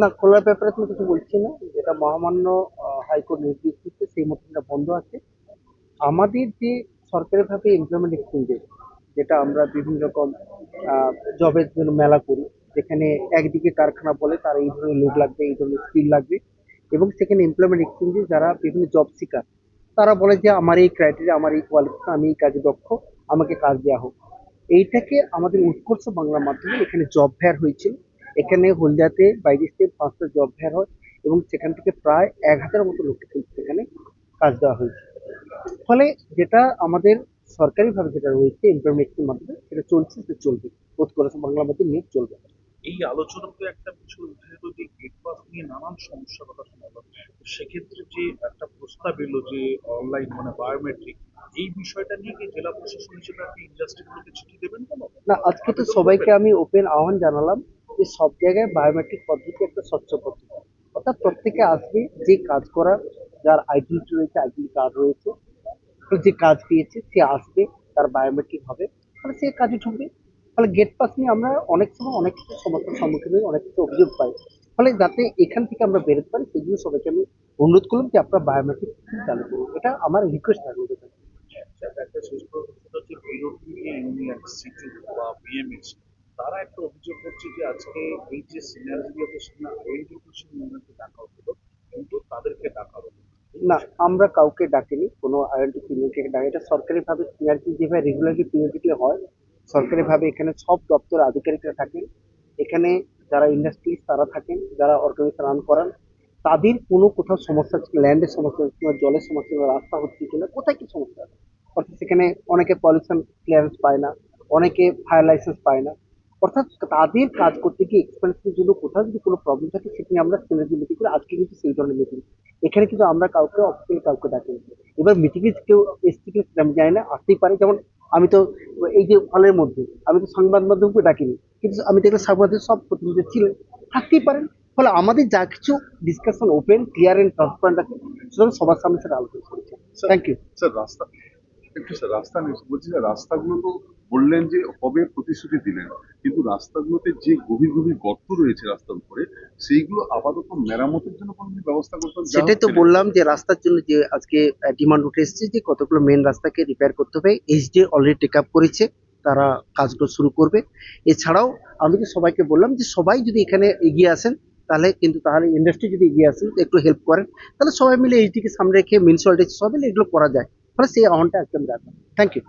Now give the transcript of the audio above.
না, খোলার ব্যাপারে তুমি কিছু বলছি না। যেটা মহামান্য হাইকোর্ট নির্দেশ দিচ্ছে, সেই মতো এটা বন্ধ আছে। আমাদের যে সরকারিভাবে এমপ্লয়মেন্ট এক্সচেঞ্জেস যেটা আমরা বিভিন্ন রকম জবের জন্য মেলা করি, যেখানে একদিকে কারখানা বলে তার এই ধরনের লোক লাগবে, এই ধরনের স্কিল লাগবে, এবং সেখানে এমপ্লয়মেন্ট এক্সচেঞ্জে যারা বিভিন্ন জব শিকার, তারা বলে যে, আমার এই ক্রাইটেরিয়া আমার এই কোয়ালিফিকেশন আমি এই কাজে দক্ষ, আমাকে কাজ দেওয়া হোক। এইটাকে আমাদের উৎকর্ষ বাংলার মাধ্যমে এখানে জব ফেয়ার হয়েছিল। এখানে হলদিয়াতে বাইরে থেকে পাঁচটা জব ফেয়ার হয় এবং সেখান থেকে প্রায় এক হাজার মতো লোককে কিন্তু সেখানে কাজ দেওয়া হয়েছে। ফলে যেটা আমাদের সরকারিভাবে যেটা রয়েছে এমপ্লয়মেন্টের মাধ্যমে, সেটা চলছে, সেটা চলবে। উৎকর্ষ বাংলা মাধ্যমে নিয়োগ চলবে। এই আলোচনাতে একটা বিষয় উঠে পাস নিয়ে নানান সমস্যার কথা শোনা গেল। সেক্ষেত্রে যে একটা প্রস্তাব এলো যে অনলাইন মানে বায়োমেট্রিক এই বিষয়টা নিয়ে কি জেলা প্রশাসন হিসেবে আপনি ইন্ডাস্ট্রিগুলোকে চিঠি দেবেন কেন? না, আজকে তো সবাইকে আমি ওপেন আহ্বান জানালাম যে সব জায়গায় বায়োমেট্রিক পদ্ধতি একটা স্বচ্ছ পদ্ধতি। অর্থাৎ প্রত্যেকে আসবে, যে কাজ করার, যার আইডেন্টি রয়েছে আইডেন্টি কার্ড রয়েছে যে কাজ পেয়েছে, সে আসবে, তার বায়োমেট্রিক হবে, তাহলে সে কাজে ঢুকবে। ফলে গেট পাস নিয়ে আমরা অনেক সময় অনেক কিছু সমস্যার সম্মুখীন হই, অনেক কিছু অভিযোগ পাই। ফলে যাতে এখান থেকে আমরা বেরোতে পারি সেই জন্য সবাইকে আমি অনুরোধ করলাম যে আপনারা বায়োমেট্রিক চালু করুন। এটা আমার রিকোয়েস্ট থাকবে বা বিএমএস তারা একটা অভিযোগ করছে যে আজকে এই যে সেখানে আইডেন্টিফিকেশন ডাকা হতো কিন্তু তাদেরকে ডাকা হতো না। আমরা কাউকে ডাকিনি কোনো আইডেন্টি পিরিয়ডকে ডাকি এটা সরকারিভাবে সিআরপি যেভাবে রেগুলারলি পিরিয়ডিকলি হয় সরকারিভাবে এখানে সব দপ্তর আধিকারিকরা থাকেন। এখানে যারা ইন্ডাস্ট্রিজ তারা থাকেন, যারা অর্গানাইজেশন রান করেন, তাদের কোনো কোথাও সমস্যা ল্যান্ডের সমস্যা কিংবা জলের সমস্যা কিংবা রাস্তা হচ্ছে কিনা, কোথায় কি সমস্যা? অর্থাৎ সেখানে অনেকে পলিউশন ক্লিয়ারেন্স পায় না, অনেকে ফায়ার লাইসেন্স পায় না। অর্থাৎ তাদের কাজ করতে গিয়ে এক্সপেন্সের জন্য কোথাও যদি কোনো প্রবলেম থাকে সেখানে আমরা সিনার্জি মিটিং করে আজকে কিন্তু সেই ধরনের মিটিং এখানে কিন্তু আমরা কাউকে অফিসিয়ালি কাউকে ডাকিনি। এবার মিটিংয়ে কেউ এসছে কি সেটা আমি জানি না, আসতেই পারে। যেমন আমি তো এই যে হলের মধ্যে আমি তো সংবাদ মাধ্যমকে ডাকিনি কিন্তু আমি দেখলাম সংবাদের সব প্রতিনিধি ছিলেন থাকতেই পারেন। ফলে আমাদের যা কিছু discussion open clear and transparent আছে সুতরাং সবার সামনে সেটা আলোচনা করেছে। থ্যাংক ইউ স্যার রাস্তা একটু স্যার রাস্তা নেই বলছি রাস্তাগুলো তো বললেন যে হবে প্রতিশ্রুতি দিলেন? কিন্তু রাস্তাগুলোতে যে গভীর গভীর গর্ত রয়েছে রাস্তার উপরে সেইগুলো আপাতত মেরামতের জন্য কোনো ব্যবস্থা করতে হবে? সেটাই তো বললাম যে রাস্তার জন্য যে আজকে ডিমান্ড উঠে এসেছে যে কতগুলো মেন রাস্তাকে রিপেয়ার করতে হবে। এইচডি অলরেডি টেক আপ করেছে তারা কাজগুলো শুরু করবে। এছাড়াও আমি তো সবাইকে বললাম যে সবাই যদি এখানে এগিয়ে আসেন তাহলে কিন্তু তাহলে ইন্ডাস্ট্রি যদি এগিয়ে আসেন একটু হেল্প করেন তাহলে সবাই মিলে এইচডিকে সামনে রেখে মিউনিসিপালিটি সবাই মিলে এগুলো করা যায়। ফলে সেই আহ্বানটা একদম রাখবেন থ্যাংক ইউ